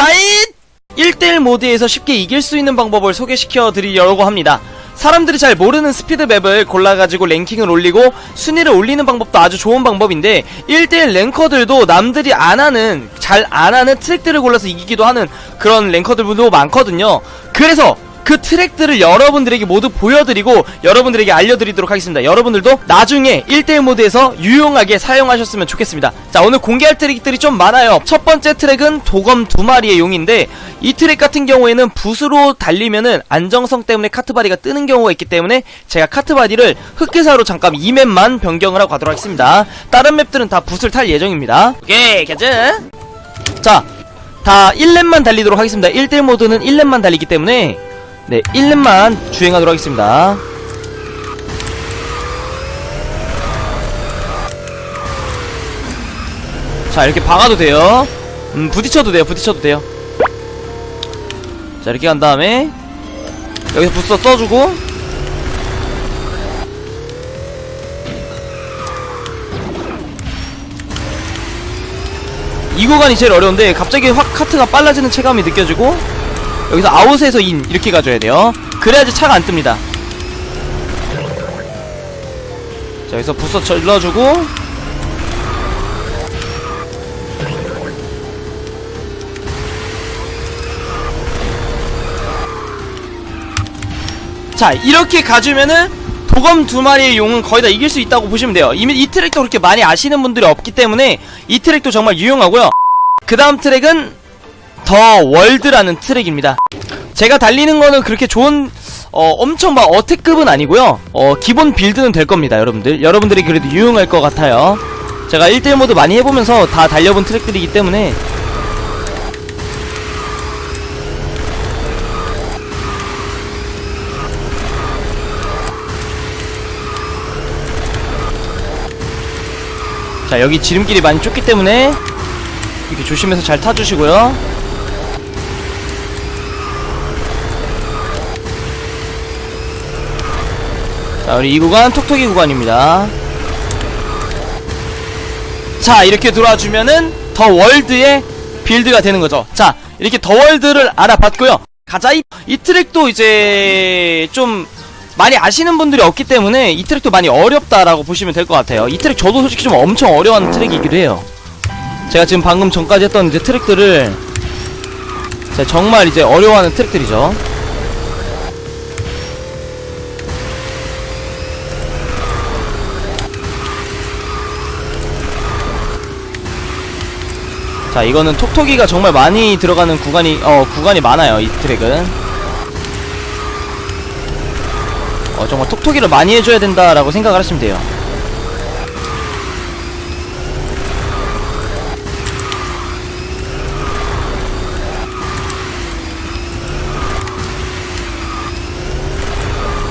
가자잇! 1대1 모드에서 쉽게 이길 수 있는 방법을 소개시켜 드리려고 합니다. 사람들이 잘 모르는 스피드 맵을 골라가지고 랭킹을 올리고 순위를 올리는 방법도 아주 좋은 방법인데 1대1 랭커들도 남들이 안 하는 잘 안 하는 트랙들을 골라서 이기기도 하는 그런 랭커들도 많거든요. 그래서 그 트랙들을 여러분들에게 모두 보여드리고 여러분들에게 알려드리도록 하겠습니다. 여러분들도 나중에 1대1 모드에서 유용하게 사용하셨으면 좋겠습니다. 자 오늘 공개할 트랙들이 좀 많아요. 첫 번째 트랙은 도검 두 마리의 용인데 이 트랙 같은 경우에는 붓으로 달리면은 안정성 때문에 카트바디가 뜨는 경우가 있기 때문에 제가 카트바디를 흑기사로 잠깐 이 맵만 변경을 하고 가도록 하겠습니다. 다른 맵들은 다 붓을 탈 예정입니다. 오케이 가자. 자, 다 1렙만 달리도록 하겠습니다. 1대1 모드는 1렙만 달리기 때문에 네, 1렙만 주행하도록 하겠습니다. 자, 이렇게 박아도 돼요. 음, 부딪혀도 돼요, 부딪혀도 돼요. 자, 이렇게 간 다음에 여기서 부스터 써주고 이 구간이 제일 어려운데 갑자기 확 카트가 빨라지는 체감이 느껴지고 여기서 아웃에서 인 이렇게 가줘야 돼요. 그래야지 차가 안 뜹니다. 자 여기서 부서 질러주고. 자 이렇게 가주면은 도검 두 마리의 용은 거의 다 이길 수 있다고 보시면 돼요. 이미 이 트랙도 그렇게 많이 아시는 분들이 없기 때문에 이 트랙도 정말 유용하고요. 그 다음 트랙은 더 월드라는 트랙입니다. 제가 달리는 거는 그렇게 좋은 어, 엄청 막 어택급은 아니고요. 어, 기본 빌드는 될 겁니다 여러분들. 여러분들이 그래도 유용할 것 같아요. 제가 1대1 모드 많이 해보면서 다 달려본 트랙들이기 때문에. 자 여기 지름길이 많이 좁기 때문에 이렇게 조심해서 잘 타주시고요 자 우리 이 구간 톡톡이 구간입니다. 자 이렇게 돌아주면은 더 월드의 빌드가 되는 거죠. 자 이렇게 더 월드를 알아봤고요. 가자 이, 이 트랙도 이제 좀 많이 아시는 분들이 없기 때문에 이 트랙도 많이 어렵다라고 보시면 될 것 같아요. 이 트랙 저도 솔직히 좀 엄청 어려워하는 트랙이기도 해요. 제가 지금 방금 전까지 했던 이제 트랙들을 정말 이제 어려워하는 트랙들이죠 자 이거는 톡톡이가 정말 많이 들어가는 구간이 어 구간이 많아요 이 트랙은. 어 정말 톡톡이를 많이 해줘야 된다라고 생각을 하시면 돼요.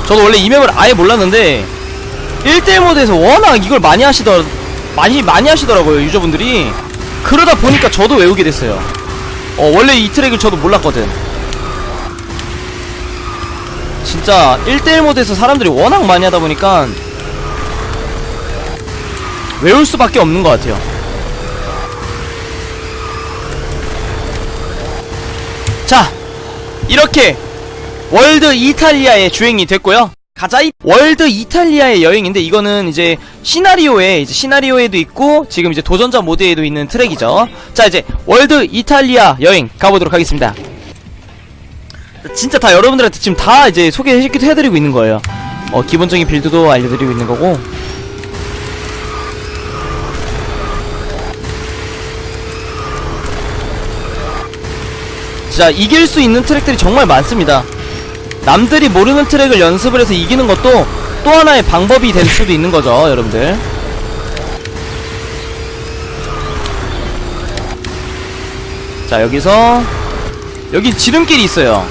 저도 원래 이 맵을 아예 몰랐는데 1대1 모드에서 워낙 이걸 많이 하시더 많이 많이 하시더라고요 유저분들이 그러다 보니까 저도 외우게 됐어요. 어 원래 이 트랙을 저도 몰랐거든. 진짜 1대1 모드에서 사람들이 워낙 많이 하다 보니까 외울 수밖에 없는 것 같아요. 자 이렇게 월드 이탈리아의 주행이 됐고요 가자 이 월드 이탈리아의 여행인데 이거는 이제 시나리오에 이제 시나리오에도 있고 지금 이제 도전자 모드에도 있는 트랙이죠. 자 이제 월드 이탈리아 여행 가보도록 하겠습니다. 진짜 다 여러분들한테 지금 다 이제 소개해드리기도 해드리고 있는 거예요. 어 기본적인 빌드도 알려드리고 있는 거고. 진짜 이길 수 있는 트랙들이 정말 많습니다. 남들이 모르는 트랙을 연습을 해서 이기는 것도 또 하나의 방법이 될 수도 있는 거죠, 여러분들. 자, 여기서 여기 지름길이 있어요.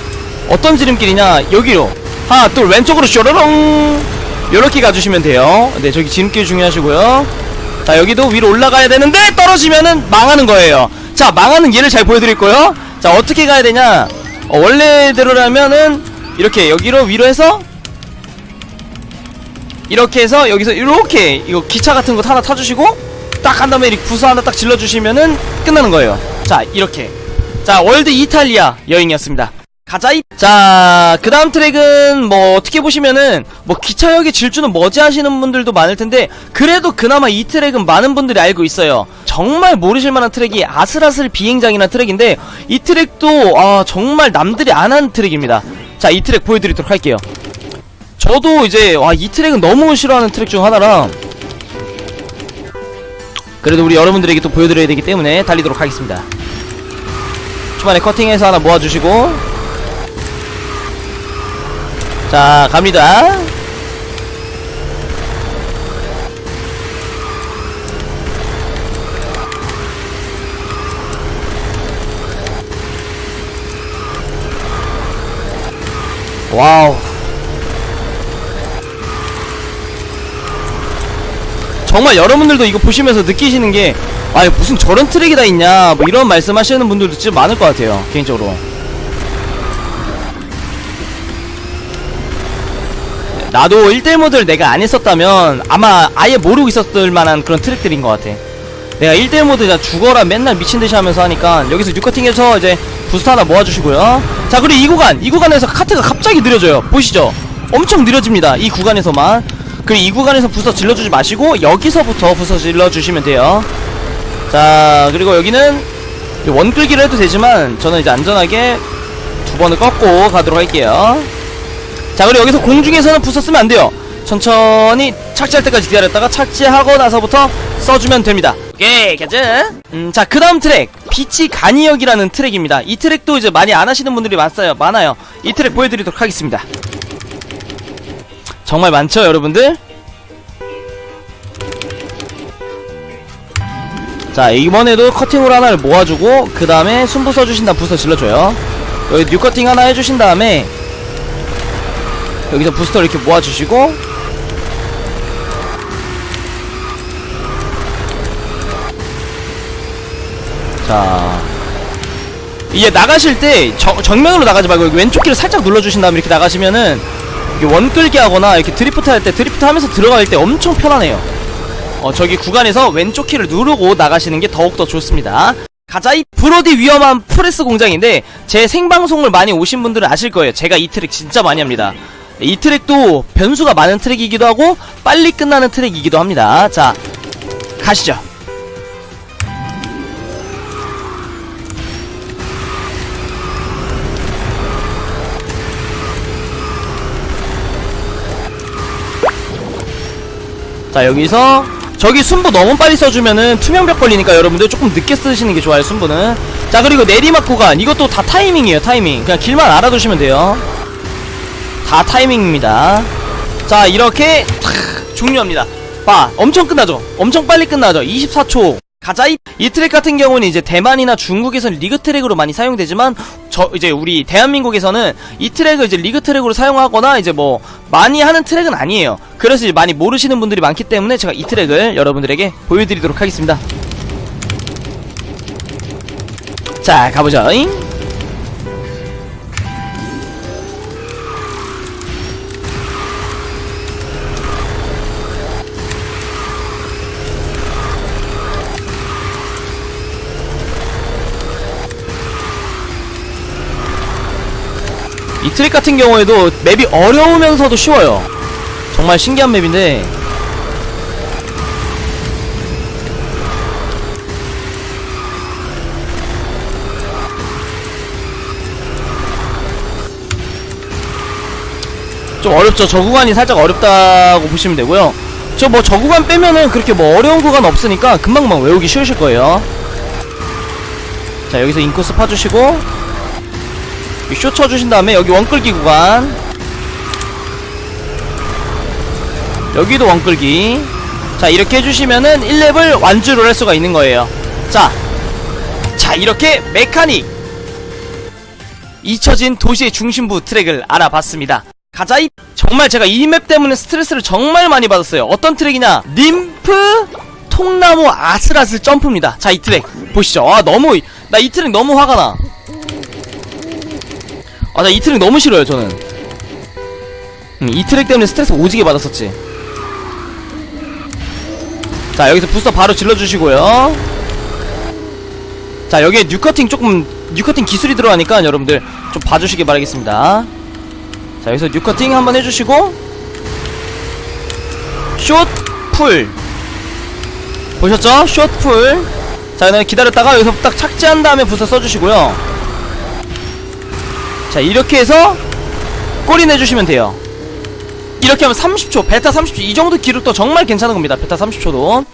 어떤 지름길이냐? 여기로 하나, 둘, 왼쪽으로 쇼로롱 요렇게 가주시면 돼요. 네, 저기 지름길 중요하시고요. 자, 여기도 위로 올라가야 되는데 떨어지면은 망하는 거예요. 자, 망하는 예를 잘 보여드릴 거예요. 자, 어떻게 가야 되냐? 어, 원래대로라면은 이렇게 여기로 위로 해서 이렇게 해서 여기서 이렇게 이거 기차 같은 거 하나 타주시고 딱 한 다음에 이렇게 부서 하나 딱 질러주시면은 끝나는 거예요. 자 이렇게. 자 월드 이탈리아 여행이었습니다. 가자이 자그 다음 트랙은 뭐 어떻게 보시면은 뭐 기차역의 질주는 뭐지 하시는 분들도 많을 텐데 그래도 그나마 이 트랙은 많은 분들이 알고 있어요. 정말 모르실 만한 트랙이 아슬아슬 비행장이라는 트랙인데 이 트랙도 아 정말 남들이 안 하는 트랙입니다 자 이 트랙 보여드리도록 할게요. 저도 이제 와 이 트랙은 너무 싫어하는 트랙 중 하나라. 그래도 우리 여러분들에게 또 보여드려야 되기 때문에 달리도록 하겠습니다. 초반에 커팅해서 하나 모아주시고. 자 갑니다 와우. 정말 여러분들도 이거 보시면서 느끼시는 게 아니 무슨 저런 트랙이 다 있냐 뭐 이런 말씀 하시는 분들도 진짜 많을 것 같아요 개인적으로. 나도 1대1 모드를 내가 안 했었다면 아마 아예 모르고 있었을 만한 그런 트랙들인 것 같아 내가 1대1 모드 그냥 죽어라. 맨날 미친듯이 하면서 하니까 여기서 뉴커팅해서 이제 부스트 하나 모아주시고요. 자 그리고 이 구간 이 구간에서 카트가 갑자기 느려져요. 보이시죠? 엄청 느려집니다. 이 구간에서만. 그리고 이 구간에서 부서 질러주지 마시고 여기서부터 부서 질러주시면 돼요. 자 그리고 여기는 원끌기를 해도 되지만 저는 이제 안전하게 두 번을 꺾고 가도록 할게요. 자 그리고 여기서 공중에서는 부서 쓰면 안 돼요 천천히 착지할 때까지 기다렸다가 착지하고 나서부터 써주면 됩니다. 오케이 가자. 음 자 그 다음 트랙. 비치 간이역이라는 트랙입니다. 이 트랙도 이제 많이 안 하시는 분들이 많아요 많아요. 이 트랙 보여드리도록 하겠습니다. 정말 많죠 여러분들? 자 이번에도 커팅으로 하나를 모아주고 그 다음에 순부 써주신 다음 부서 질러줘요. 여기 뉴 커팅 하나 해주신 다음에 여기서 부스터 이렇게 모아주시고 자. 이게 나가실 때 정, 정면으로 나가지 말고 왼쪽 키를 살짝 눌러주신 다음에 이렇게 나가시면은 원끌기 하거나 이렇게 드리프트 할 때 드리프트 하면서 들어갈 때 엄청 편하네요. 어 저기 구간에서 왼쪽 키를 누르고 나가시는 게 더욱더 좋습니다. 가자이 브로디 위험한 프레스 공장인데 제 생방송을 많이 오신 분들은 아실 거예요. 제가 이 트랙 진짜 많이 합니다. 이 트랙도 변수가 많은 트랙이기도 하고 빨리 끝나는 트랙이기도 합니다. 자 가시죠 자 여기서 저기 순부 너무 빨리 써주면은 투명벽 걸리니까 여러분들 조금 늦게 쓰시는 게 좋아요 순부는. 자 그리고 내리막 구간. 이것도 다 타이밍이에요 타이밍. 그냥 길만 알아두시면 돼요. 다 타이밍입니다. 자 이렇게 탁 종료합니다. 봐 엄청 끝나죠? 엄청 빨리 끝나죠? 24초 가자이? 이 트랙 같은 경우는 이제 대만이나 중국에서는 리그 트랙으로 많이 사용되지만 저 이제 우리 대한민국에서는 이 트랙을 이제 리그 트랙으로 사용하거나 이제 뭐 많이 하는 트랙은 아니에요. 그래서 이제 많이 모르시는 분들이 많기 때문에 제가 이 트랙을 여러분들에게 보여드리도록 하겠습니다. 자 가보죠. 잉? 이 트랙 같은 경우에도 맵이 어려우면서도 쉬워요. 정말 신기한 맵인데. 좀 어렵죠. 저 구간이 살짝 어렵다고 보시면 되고요. 저 뭐 저 구간 빼면은 그렇게 뭐 어려운 구간 없으니까 금방금방 외우기 쉬우실 거예요. 자, 여기서 인코스 파주시고 쇼 쳐주신 다음에 여기 원끌기 구간. 여기도 원끌기. 자 이렇게 해주시면은 1렙을 완주를 할 수가 있는 거예요. 자, 자 이렇게 메카닉. 잊혀진 도시의 중심부 트랙을 알아봤습니다. 가자이. 정말 제가 이 맵 때문에 스트레스를 정말 많이 받았어요. 어떤 트랙이냐? 림프 통나무 아슬아슬 점프입니다. 자 이 트랙. 보시죠. 아 너무 나 이 트랙 너무 화가 나 아, 나 이 트랙 너무 싫어요, 저는. 음, 이 트랙 때문에 스트레스 오지게 받았었지. 자, 여기서 부스터 바로 질러주시고요. 자, 여기에 뉴커팅 조금 뉴커팅 기술이 들어가니까 여러분들 좀 봐주시기 바라겠습니다 자 여기서 뉴커팅 한번 해주시고 숏풀 보셨죠? 숏풀 자 그다음에 기다렸다가 여기서 딱 착지한 다음에 부서 써주시고요 자 이렇게 해서 꼬리 내주시면 돼요. 이렇게 하면 30초 베타 30초 이 정도 기록도 정말 괜찮은 겁니다. 베타 30초도.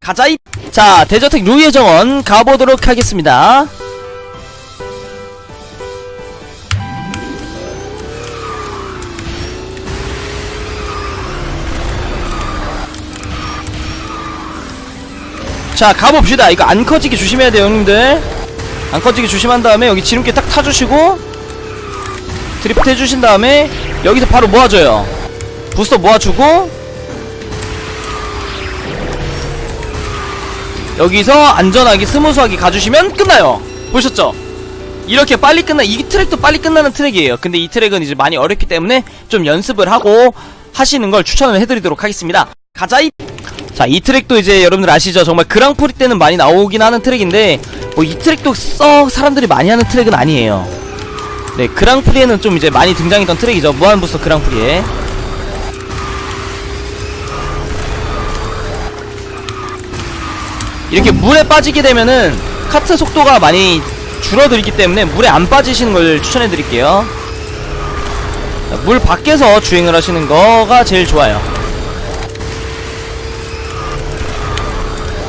가자이. 자 대저택 루이의 정원 가보도록 하겠습니다. 자 가봅시다. 이거 안 커지게 조심해야 돼요 형님들. 안 커지게 조심한 다음에 여기 지름길 딱 타주시고 드리프트 해주신 다음에 여기서 바로 모아줘요 부스터 모아주고 여기서 안전하게 스무스하게 가주시면 끝나요 보셨죠? 이렇게 빨리 끝나 이 트랙도 빨리 끝나는 트랙이에요 근데 이 트랙은 이제 많이 어렵기 때문에 좀 연습을 하고 하시는 걸 추천을 해드리도록 하겠습니다 가자이 자, 이 트랙도 이제 여러분들 아시죠? 정말 그랑프리 때는 많이 나오긴 하는 트랙인데, 뭐 이 트랙도 썩 사람들이 많이 하는 트랙은 아니에요. 네, 그랑프리에는 좀 이제 많이 등장했던 트랙이죠. 무한부스터 그랑프리에. 이렇게 물에 빠지게 되면은 카트 속도가 많이 줄어들기 때문에 물에 안 빠지시는 걸 추천해 드릴게요. 자, 물 밖에서 주행을 하시는 거가 제일 좋아요.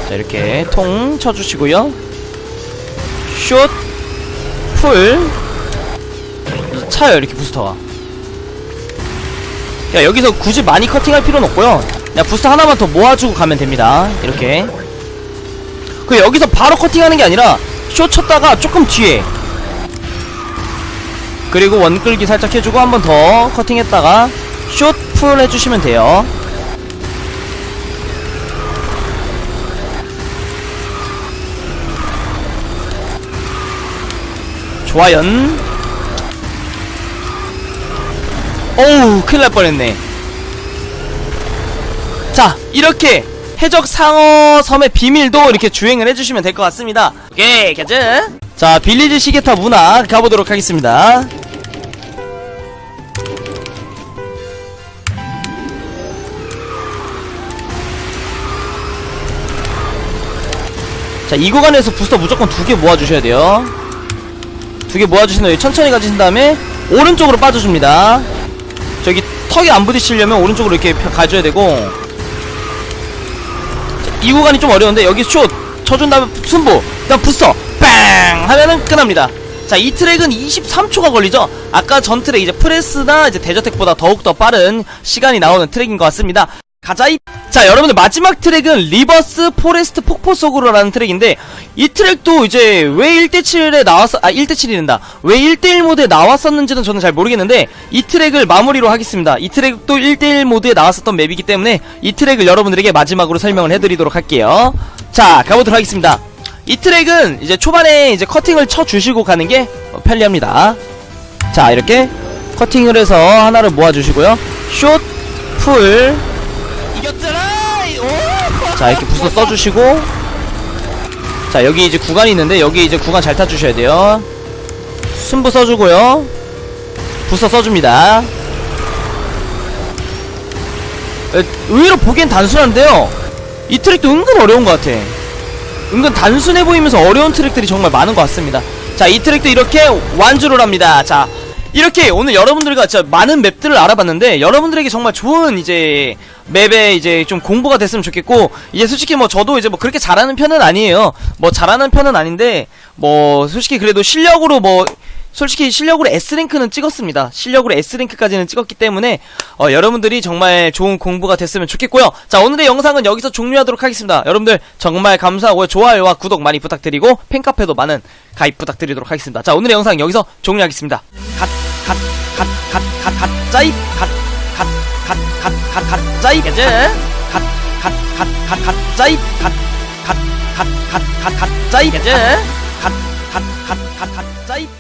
자 이렇게 통 쳐주시고요 숏, 풀 차요 이렇게 부스터가. 야 여기서 굳이 많이 커팅할 필요는 없고요. 그냥 부스터 하나만 더 모아주고 가면 됩니다. 이렇게. 그 여기서 바로 커팅하는 게 아니라 숏 쳤다가 조금 뒤에. 그리고 원 끌기 살짝 해주고 한 번 더 커팅했다가 숏, 풀 해주시면 돼요. 좋아요. 어우, 큰일 날 뻔했네. 자, 이렇게 해적 상어 섬의 비밀도 이렇게 주행을 해주시면 될 것 같습니다. 오케이, 가자. 자, 빌리지 시계타 문화 가보도록 하겠습니다. 자, 이 구간에서 부스터 무조건 두 개 모아주셔야 돼요. 두 개 모아주신 다음에 천천히 가주신 다음에 오른쪽으로 빠져줍니다 저기 턱이 안 부딪히려면 오른쪽으로 이렇게 펴- 가줘야 되고. 자, 이 구간이 좀 어려운데 여기 숏 쳐준 다음에 순보 그다음 부스터. 빵 하면은 끝납니다. 자 이 트랙은 23초가 걸리죠? 아까 전 트랙 이제 프레스나 이제 대저택보다 더욱더 빠른 시간이 나오는 트랙인 것 같습니다. 가자이 자 여러분들 마지막 트랙은 리버스 포레스트 폭포 속으로라는 트랙인데 이 트랙도 이제 왜 1대7에 나왔어 아 1대7이 된다. 왜 1대1 모드에 나왔었는지는 저는 잘 모르겠는데 이 트랙을 마무리로 하겠습니다. 이 트랙도 1대1 모드에 나왔었던 맵이기 때문에 이 트랙을 여러분들에게 마지막으로 설명을 해드리도록 할게요. 자 가보도록 하겠습니다. 이 트랙은 이제 초반에 이제 커팅을 쳐 주시고 가는 게 어, 편리합니다. 자 이렇게 커팅을 해서 하나를 모아주시고요. 숏, 풀. 이겼잖아! 오! 자 이렇게 부서 써주시고. 자 여기 이제 구간이 있는데 여기 이제 구간 잘 타주셔야 돼요. 순부 써주고요. 부서 써줍니다. 에, 의외로 보기엔 단순한데요. 이 트랙도 은근 어려운 것 같아. 은근 단순해 보이면서 어려운 트랙들이 정말 많은 것 같습니다. 자 이 트랙도 이렇게 완주를 합니다. 자 이렇게 오늘 여러분들과 진짜 많은 맵들을 알아봤는데 여러분들에게 정말 좋은 이제 맵에 이제 좀 공부가 됐으면 좋겠고 이제 솔직히 뭐 저도 이제 뭐 그렇게 잘하는 편은 아니에요. 뭐 잘하는 편은 아닌데 뭐 솔직히 그래도 실력으로 뭐 솔직히 실력으로 S랭크는 찍었습니다. 실력으로 S랭크까지는 찍었기 때문에 어, 여러분들이 정말 좋은 공부가 됐으면 좋겠고요. 자 오늘의 영상은 여기서 종료하도록 하겠습니다. 여러분들 정말 감사하고요. 좋아요와 구독 많이 부탁드리고 팬카페도 많은 가입 부탁드리도록 하겠습니다. 자 오늘의 영상 여기서 종료하겠습니다. 갓갓갓갓갓갓 짜입 갓갓갓갓갓갓 짜입 갓갓갓갓갓갓 짜입 갓갓갓갓갓갓 짜입 갓갓갓갓갓갓 짜입